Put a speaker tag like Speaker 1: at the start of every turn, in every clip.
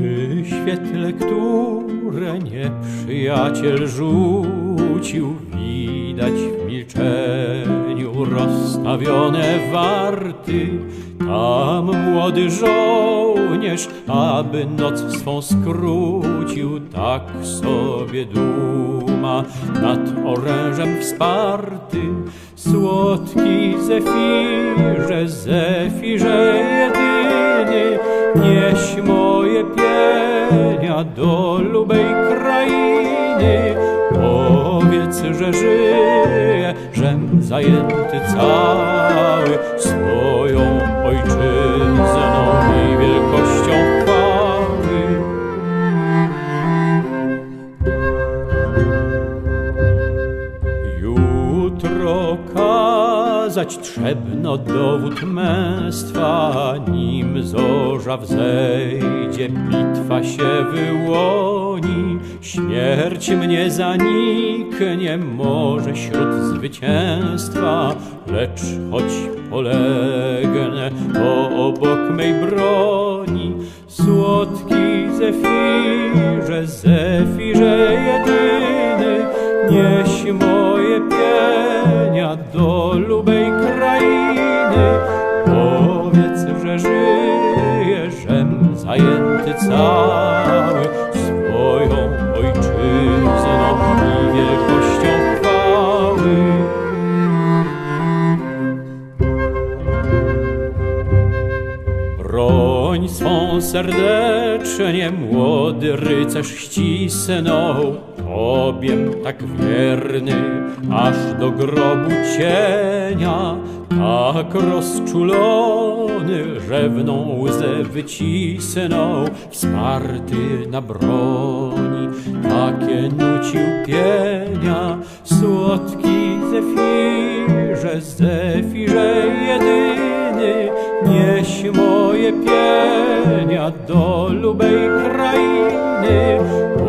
Speaker 1: Przy świetle, które nieprzyjaciel rzucił, widać w milczeniu rozstawione warty. Tam młody żołnierz, aby noc swą skrócił, tak sobie duma nad orężem wsparty. Słodki Zefirze, Zefirze jedyny, nieś moje pienia do lubej krainy. Powiedz, że żyję, żem zajęty cały swoją ojczyzną i wielkością chwały. Jutro kazać trzebno dowód męstwa, nim zorza wzejdzie, bitwa się wyłoni. Śmierć mnie zaniknie może wśród zwycięstwa, lecz choć polegnę to obok mej broni. Słodki Zefirze, Zefirze jedyny, nieś moje do lubej krainy. Powiedz, że żyję, żem zajęty cały swoją ojczyzną i wielkością chwały. Broń swą serdecznie młody rycerz ścisnął, Tobiem tak wierny, aż do grobu cienia, tak rozczulony, rzewną łzę wycisnął, wsparty na broni, takie nucił pienia, słodki Zefirze, Zefirze jedyny, nieś moje pienia do lubej krainy.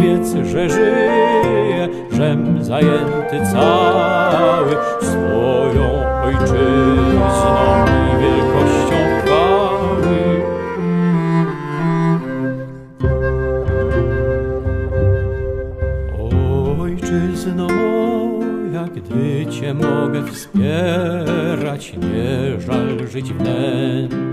Speaker 1: Powiedz, że żyję, żem zajęty cały swoją ojczyzną i wielkością chwały. Ojczyzno moja, gdy Cię mogę wspierać, nie żal żyć w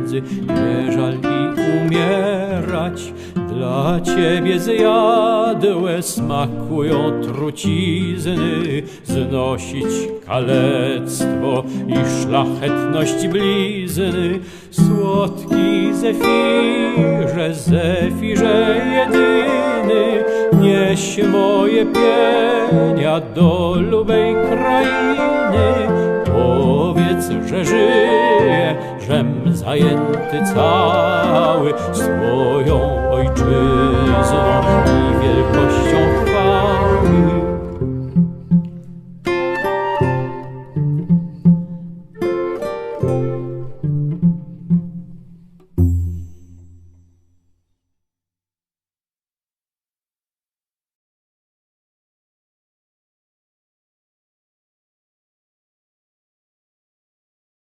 Speaker 1: nędzy, nie żal i umierać. Dla Ciebie zjadłe smakują trucizny, znosić kalectwo i szlachetność blizny. Słodki Zefirze, Zefirze jedyny, nieś moje pienia do lubej krainy. Powiedz, że żyję, zajęty cały swoją ojczyzną